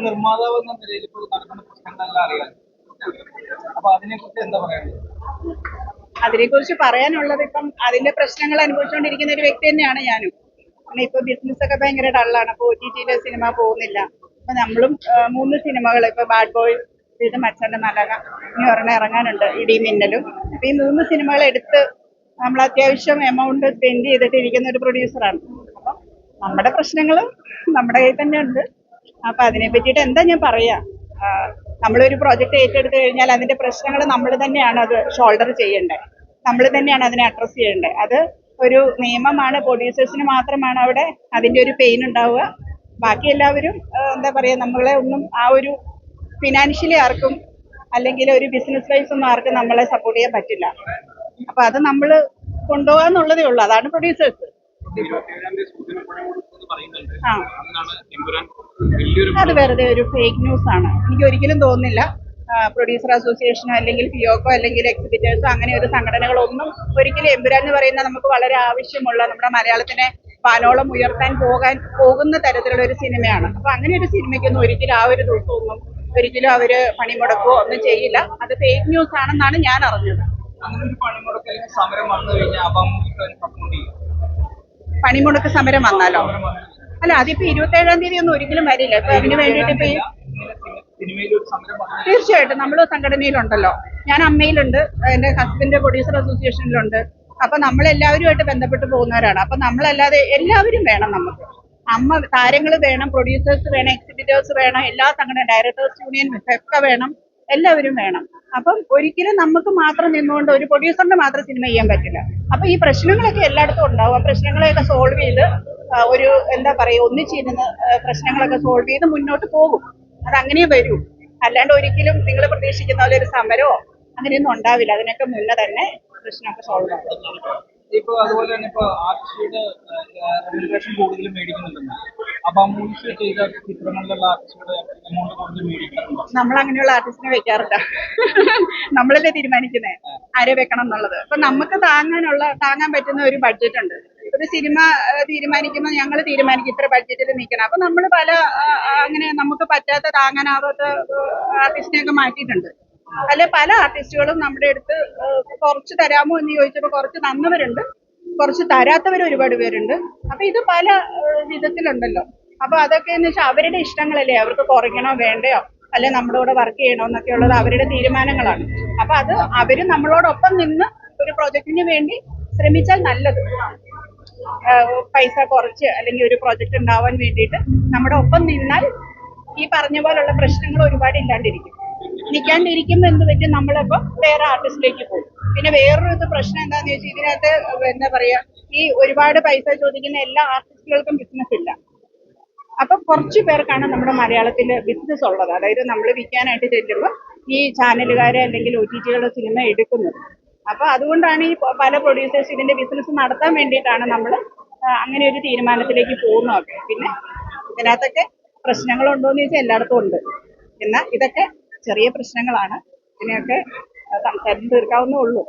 ഇപ്പൊ നിർമ്മാതാവ് എന്ന നിലയിൽ ഇപ്പോൾ നടക്കുന്ന പ്രശ്നങ്ങളെല്ലാം അറിയാം. അപ്പൊ അതിനെ കുറിച്ച് എന്താ പറയുന്നത് അതിനെക്കുറിച്ച് പറയാനുള്ളത് ഇപ്പം അതിന്റെ പ്രശ്നങ്ങൾ അനുഭവിച്ചുകൊണ്ടിരിക്കുന്ന ഒരു വ്യക്തി തന്നെയാണ് ഞാനും. പിന്നെ ഇപ്പൊ ബിസിനസ് ഒക്കെ ഭയങ്കര ഡള്ളാണ് അപ്പൊ ഒ ടി ടിയിലെ സിനിമ പോകുന്നില്ല. അപ്പൊ നമ്മളും മൂന്ന് സിനിമകൾ ഇപ്പൊ ബാഡ് ബോയ് ഇത് മച്ചന്റെ മലക ഇനി ഒരെണ്ണം ഇറങ്ങാനുണ്ട്. ഇടി മിന്നലും. അപ്പൊ ഈ മൂന്ന് സിനിമകൾ എടുത്ത് നമ്മൾ അത്യാവശ്യം എമൗണ്ട് സ്പെൻഡ് ചെയ്തിട്ടിരിക്കുന്ന ഒരു പ്രൊഡ്യൂസറാണ് അപ്പൊ നമ്മുടെ പ്രശ്നങ്ങൾ നമ്മുടെ കയ്യിൽ തന്നെ ഉണ്ട്. അപ്പൊ അതിനെ പറ്റിയിട്ട് എന്താ ഞാൻ പറയാ? നമ്മളൊരു പ്രോജക്റ്റ് ഏറ്റെടുത്ത് കഴിഞ്ഞാൽ അതിന്റെ പ്രശ്നങ്ങൾ നമ്മൾ തന്നെയാണ് അത് ഷോൾഡർ ചെയ്യേണ്ടത് നമ്മൾ തന്നെയാണ് അതിനെ അഡ്രസ് ചെയ്യേണ്ടത് അത് ഒരു നിയമമാണ് പ്രൊഡ്യൂസേഴ്സിന് മാത്രമാണ് അവിടെ അതിന്റെ ഒരു പെയിൻ ഉണ്ടാവുക. ബാക്കി എല്ലാവരും എന്താ പറയാ നമ്മളെ ഒന്നും ആ ഒരു ഫിനാൻഷ്യലി ആർക്കും അല്ലെങ്കിൽ ഒരു ബിസിനസ് വൈസ് ഒന്നും ആർക്കും നമ്മളെ സപ്പോർട്ട് ചെയ്യാൻ പറ്റില്ല. അപ്പൊ അത് നമ്മൾ കൊണ്ടുപോകാന്നുള്ളതേ ഉള്ളൂ. അതാണ് പ്രൊഡ്യൂസേഴ്സ് അത് വെറുതെ ഒരു ഫേക്ക് ന്യൂസ് ആണ്. എനിക്ക് ഒരിക്കലും തോന്നുന്നില്ല. പ്രൊഡ്യൂസർ അസോസിയേഷനോ അല്ലെങ്കിൽ പിയോക്കോ അല്ലെങ്കിൽ എക്സിബിറ്റേഴ്സോ അങ്ങനെ ഒരു സംഘടനകളൊന്നും ഒരിക്കലും എമ്പുരാൻ എന്ന് പറയുന്ന നമുക്ക് വളരെ ആവശ്യമുള്ള നമ്മുടെ മലയാളത്തിനെ വാനോളം ഉയർത്താൻ പോകാൻ പോകുന്ന തരത്തിലുള്ള ഒരു സിനിമയാണ്. അപ്പൊ അങ്ങനെ ഒരു സിനിമയ്ക്കൊന്നും ഒരിക്കലും ആ ഒരു ദിവസമൊന്നും ഒരിക്കലും അവർ പണിമുടക്കോ ഒന്നും ചെയ്യില്ല. അത് ഫേക്ക് ന്യൂസ് ആണെന്നാണ് ഞാൻ അറിഞ്ഞത്. അങ്ങനെ ഒരു പണിമുടക്കൽ സമരം വന്നു കഴിഞ്ഞാൽ അപ്പം പണിമുടക്ക് സമരം വന്നാലോ? അല്ല അതിപ്പോ ഇരുപത്തി ഏഴാം തീയതി ഒന്നും ഒരിക്കലും വരില്ല. ഇപ്പൊ അതിന് വേണ്ടിയിട്ട് ഇപ്പൊ തീർച്ചയായിട്ടും നമ്മൾ സംഘടനയിലുണ്ടല്ലോ. ഞാൻ അമ്മയിലുണ്ട് എന്റെ ഹസ്ബൻഡ് പ്രൊഡ്യൂസർ അസോസിയേഷനിലുണ്ട് അപ്പൊ നമ്മൾ എല്ലാവരുമായിട്ട് ബന്ധപ്പെട്ട് പോകുന്നവരാണ്. അപ്പൊ നമ്മളല്ലാതെ എല്ലാവരും വേണം നമുക്ക്. അമ്മ താരങ്ങൾ വേണം പ്രൊഡ്യൂസേഴ്സ് വേണം എക്സിബിറ്റേഴ്സ് വേണം എല്ലാ സംഘടന ഡയറക്ടേഴ്സ് യൂണിയൻ ഒക്കെ വേണം. എല്ലാവരും വേണം. അപ്പം ഒരിക്കലും നമുക്ക് മാത്രം നിന്നുകൊണ്ട് ഒരു പ്രൊഡ്യൂസറിന് മാത്രം സിനിമ ചെയ്യാൻ പറ്റില്ല. അപ്പൊ ഈ പ്രശ്നങ്ങളൊക്കെ എല്ലായിടത്തും ഉണ്ടാവും. ആ പ്രശ്നങ്ങളെയൊക്കെ സോൾവ് ചെയ്ത് ഒരു എന്താ പറയുക ഒന്നിച്ചിരുന്ന് പ്രശ്നങ്ങളൊക്കെ സോൾവ് ചെയ്ത് മുന്നോട്ട് പോകും. അത് അങ്ങനെ വരൂ. അല്ലാണ്ട് ഒരിക്കലും നിങ്ങൾ പ്രതീക്ഷിക്കുന്ന പോലെ ഒരു സമരമോ അങ്ങനെയൊന്നും ഉണ്ടാവില്ല. അതിനൊക്കെ മുന്നേ തന്നെ പ്രശ്നമൊക്കെ സോൾവ് ആവും. ഇപ്പൊ അതുപോലെ തന്നെ ഇപ്പൊ ആർട്ടിസ്റ്റുടെ കൂടുതലും കൂടുതൽ ചെയ്ത ചിത്രങ്ങളിലുള്ള എമൗണ്ട് മേടിക്കുന്നുണ്ടോ നമ്മൾ അങ്ങനെയുള്ള ആർട്ടിസ്റ്റിനെ വെക്കാറില്ല. നമ്മളല്ലേ തീരുമാനിക്കുന്നേ? ആരെ വെക്കണം എന്നുള്ളത്? അപ്പൊ നമുക്ക് താങ്ങാനുള്ള താങ്ങാൻ പറ്റുന്ന ഒരു ബഡ്ജറ്റ് ഉണ്ട്. ഒരു സിനിമ തീരുമാനിക്കുമ്പോൾ ഞങ്ങൾ തീരുമാനിക്കും ഇത്ര ബഡ്ജറ്റിൽ നിൽക്കണം അപ്പൊ നമ്മൾ പല അങ്ങനെ നമുക്ക് പറ്റാത്ത താങ്ങാനാവാത്ത ആർട്ടിസ്റ്റിനെയൊക്കെ മാറ്റിയിട്ടുണ്ട്. അല്ലെ പല ആർട്ടിസ്റ്റുകളും നമ്മുടെ അടുത്ത് കുറച്ച് തരാമോ എന്ന് ചോദിച്ചപ്പോൾ കുറച്ച് തന്നവരുണ്ട്. കുറച്ച് തരാത്തവർ ഒരുപാട് പേരുണ്ട്. അപ്പൊ ഇത് പല വിധത്തിലുണ്ടല്ലോ. അപ്പൊ അതൊക്കെ എന്ന് വെച്ചാൽ അവരുടെ ഇഷ്ടങ്ങളല്ലേ? അവർക്ക് കുറയ്ക്കണോ വേണ്ടയോ? അല്ലെ നമ്മുടെ കൂടെ വർക്ക് ചെയ്യണോ എന്നൊക്കെ ഉള്ളത് അവരുടെ തീരുമാനങ്ങളാണ്. അപ്പൊ അത് അവർ നമ്മളോടൊപ്പം നിന്ന് ഒരു പ്രോജക്റ്റിന് വേണ്ടി ശ്രമിച്ചാൽ നല്ലത്. പൈസ കുറച്ച് അല്ലെങ്കിൽ ഒരു പ്രോജക്റ്റ് ഉണ്ടാവാൻ വേണ്ടിയിട്ട് നമ്മുടെ ഒപ്പം നിന്നാൽ ഈ പറഞ്ഞ പോലുള്ള പ്രശ്നങ്ങൾ ഒരുപാട് ഇല്ലാണ്ടിരിക്കും. നിൽക്കാണ്ടിരിക്കുമ്പോൾ എന്ത് പറ്റും? നമ്മളിപ്പോ വേറെ ആർട്ടിസ്റ്റിലേക്ക് പോകും. പിന്നെ വേറൊരു ഇത് പ്രശ്നം എന്താന്ന് ചോദിച്ചാൽ ഇതിനകത്ത് എന്താ പറയാ ഈ ഒരുപാട് പൈസ ചോദിക്കുന്ന എല്ലാ ആർട്ടിസ്റ്റുകൾക്കും ബിസിനസ് ഇല്ല. അപ്പൊ കുറച്ച് പേർക്കാണ് നമ്മുടെ മലയാളത്തിൽ ബിസിനസ് ഉള്ളത്. അതായത് നമ്മൾ വിൽക്കാനായിട്ട് ചെല്ലുമ്പോൾ ഈ ചാനലുകാരെ അല്ലെങ്കിൽ ഒ ടി ടികളുടെ സിനിമ എടുക്കുന്നത്. അപ്പൊ അതുകൊണ്ടാണ് ഈ പല പ്രൊഡ്യൂസേഴ്സ് ഇതിന്റെ ബിസിനസ് നടത്താൻ വേണ്ടിയിട്ടാണ് നമ്മൾ അങ്ങനെ ഒരു തീരുമാനത്തിലേക്ക് പോകുന്നതൊക്കെ. പിന്നെ ഇതിനകത്തൊക്കെ പ്രശ്നങ്ങളുണ്ടോന്ന് ചോദിച്ചാൽ എല്ലായിടത്തും ഉണ്ട്. എന്നാൽ ഇതൊക്കെ ചെറിയ പ്രശ്നങ്ങളാണ്. ഇതിനെയൊക്കെ സംസാരിച്ച് തീർക്കാവുന്നേ ഉള്ളൂ.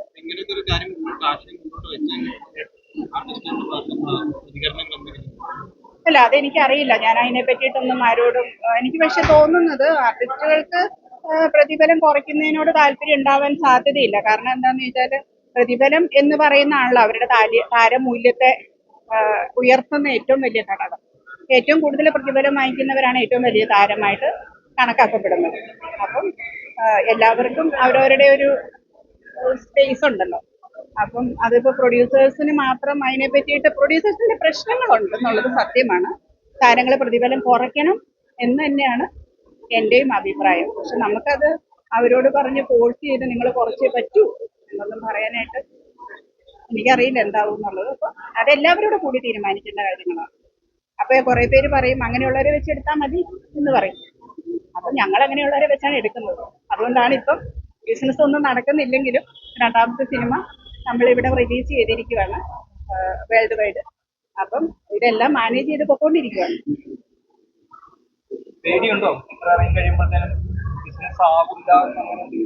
അല്ല അതെനിക്ക് അറിയില്ല ഞാൻ അതിനെ പറ്റിയിട്ടൊന്നും ആരോടും എനിക്ക് പക്ഷെ തോന്നുന്നത് ആർട്ടിസ്റ്റുകൾക്ക് പ്രതിഫലം കുറയ്ക്കുന്നതിനോട് താല്പര്യം ഉണ്ടാവാൻ സാധ്യതയില്ല. കാരണം എന്താന്ന് വെച്ചാൽ പ്രതിഫലം എന്ന് പറയുന്ന ആണല്ലോ അവരുടെ താരമൂല്യത്തെ ഉയർത്തുന്ന ഏറ്റവും വലിയ ഘടകം. ഏറ്റവും കൂടുതൽ പ്രതിഫലം വാങ്ങിക്കുന്നവരാണ് ഏറ്റവും വലിയ താരമായിട്ട് കണക്കാക്കപ്പെടുന്നത്. അപ്പം എല്ലാവർക്കും അവരവരുടെ ഒരു സ്പേസ് ഉണ്ടല്ലോ. അപ്പം അതിപ്പോ പ്രൊഡ്യൂസേഴ്സിന് മാത്രം അതിനെ പറ്റിയിട്ട് പ്രൊഡ്യൂസേഴ്സിന്റെ പ്രശ്നങ്ങളുണ്ട് എന്നുള്ളത് സത്യമാണ്. താരങ്ങളെ പ്രതിഫലം കുറയ്ക്കണം എന്ന് തന്നെയാണ് എന്റെയും അഭിപ്രായം. പക്ഷെ നമുക്കത് അവരോട് പറഞ്ഞ് ഫോഴ്സ് ചെയ്ത് നിങ്ങൾ കുറച്ചേ പറ്റൂ എന്നൊന്നും പറയാനായിട്ട് എനിക്കറിയില്ല എന്താവും എന്നുള്ളത്. അപ്പൊ അതെല്ലാവരോടും കൂടി തീരുമാനിക്കേണ്ട കാര്യങ്ങളാണ്. അപ്പൊ കുറെ പേര് പറയും അങ്ങനെയുള്ളവരെ വെച്ച് എടുത്താൽ മതി എന്ന് പറയും. അപ്പൊ ഞങ്ങൾ അങ്ങനെയുള്ളവരെ വെച്ചാണ് എടുക്കുന്നത്. അതുകൊണ്ടാണ് ഇപ്പം ബിസിനസ് ഒന്നും നടക്കുന്നില്ലെങ്കിലും രണ്ടാമത്തെ സിനിമ നമ്മൾ ഇവിടെ റിലീസ് ചെയ്തിരിക്കുകയാണ് വേൾഡ് വൈഡ് അപ്പം ഇതെല്ലാം മാനേജ് ചെയ്ത് പൊക്കോണ്ടിരിക്കുകയാണ് ആവില്ല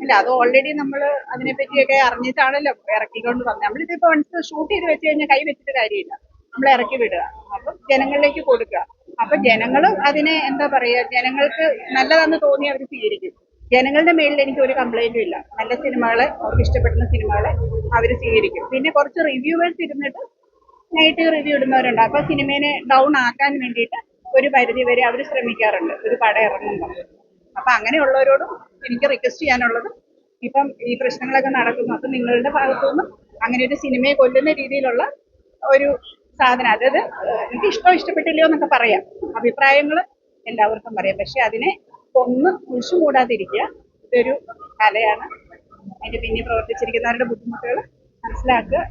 അല്ല അത് ഓൾറെഡി നമ്മൾ അതിനെ പറ്റിയൊക്കെ അറിഞ്ഞിട്ടാണല്ലോ ഇറക്കിക്കൊണ്ട് വന്നത്. നമ്മളിതിപ്പോ വൺസ് ഷൂട്ട് ചെയ്ത് വെച്ച് കഴിഞ്ഞാൽ കൈ വെച്ചിട്ട് കാര്യമില്ല. നമ്മൾ ഇറക്കി വിടുക. അപ്പം ജനങ്ങളിലേക്ക് കൊടുക്കുക. അപ്പൊ ജനങ്ങളും അതിനെ എന്താ പറയുക ജനങ്ങൾക്ക് നല്ലതെന്ന് തോന്നി അവർ സ്വീകരിക്കും. ജനങ്ങളുടെ മേളിൽ എനിക്ക് ഒരു കംപ്ലൈന്റും ഇല്ല. നല്ല സിനിമകളെ അവർക്ക് ഇഷ്ടപ്പെടുന്ന സിനിമകളെ അവർ സ്വീകരിക്കും. പിന്നെ കുറച്ച് റിവ്യൂവേഴ്സ് ഇരുന്നിട്ട് നെഗറ്റീവ് റിവ്യൂ ഇടുന്നവരുണ്ട്. അപ്പോൾ സിനിമേനെ ഡൗൺ ആക്കാൻ വേണ്ടിയിട്ട് ഒരു പരിധി വരെ അവർ ശ്രമിക്കാറുണ്ട്. ഒരു പടം ഇറങ്ങുമ്പോൾ അപ്പൊ അങ്ങനെയുള്ളവരോടും എനിക്ക് റിക്വസ്റ്റ് ചെയ്യാനുള്ളത് ഇപ്പം ഈ പ്രശ്നങ്ങളൊക്കെ നടക്കുന്നു. അപ്പൊ നിങ്ങളുടെ ഭാഗത്തുനിന്ന് അങ്ങനെ ഒരു സിനിമയെ കൊല്ലുന്ന രീതിയിലുള്ള ഒരു സാധനം. അതായത് എനിക്ക് ഇഷ്ടം ഇഷ്ടപ്പെട്ടില്ലയോ എന്നൊക്കെ പറയാം. അഭിപ്രായങ്ങൾ എല്ലാവർക്കും പറയാം. പക്ഷെ അതിനെ കൊന്ന് കുഴിച്ചു മൂടാതിരിക്കുക ഇതൊരു കലയാണ്. അതിന്റെ പിന്നിൽ പ്രവർത്തിച്ചിരിക്കുന്നവരുടെ ബുദ്ധിമുട്ടുകൾ മനസ്സിലാക്കുക.